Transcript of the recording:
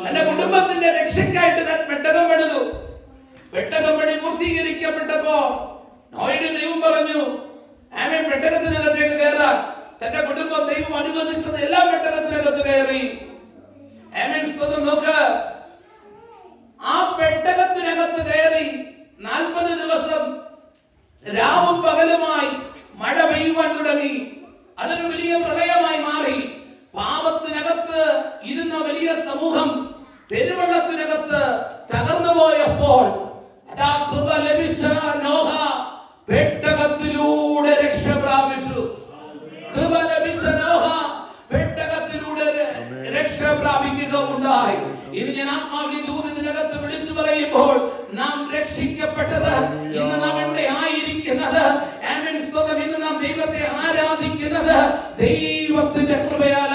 തന്റെ കുടുംബത്തിന്റെ രക്ഷയ്ക്കായിട്ട് താൻ പെട്ടകം പണിതു പെട്ടകം പണി പൂർത്തീകരിക്കപ്പെട്ടപ്പോ നോയുടെ ദൈവം പറഞ്ഞു ആമേ പെട്ടകത്തിനകത്തേക്ക് കയറാൻ. തന്റെ കുടുംബം ദൈവം അനുവദിച്ചത് എല്ലാം പെട്ടകത്തിനകത്ത് കയറി. ആമേൻ സ്തോത്രം നോക്ക്. ആ പെട്ടകത്തിനകത്ത് കയറി നാൽപ്പത് ദിവസം രാവും പകലുമായി മഴ പെയ്യുവാൻ തുടങ്ങി. അതൊരു വലിയ പ്രളയമായി മാറി. പാപത്തിനകത്ത് ഇരുന്ന വലിയ സമൂഹം പെരുവെള്ളത്തിനകത്ത് തകർന്നു പോയപ്പോൾ കൃപ ലഭിച്ച നോഹ പെട്ടകത്തിലൂടെ രക്ഷ പ്രാപിച്ചു. കൃപ ലഭിച്ച നോഹ പെട്ടകത്തിലൂടെ രക്ഷ പ്രാപിക്കുക ഉണ്ടായി ഇത് ഞാൻ ആത്മാവിനെ ദൂതത്തിനകത്ത് വിളിച്ചു പറയുമ്പോൾ നാം രക്ഷിക്കപ്പെട്ടത് ഇന്ന് നാം ഇവിടെ ആയിരിക്കുന്നത്. ആമേൻ. സ്തോത്രം. ഇന്ന് നാം ദൈവത്തെ ആരാധിക്കുന്നത് ദൈവത്തിന്റെ കൃപയാലാണ്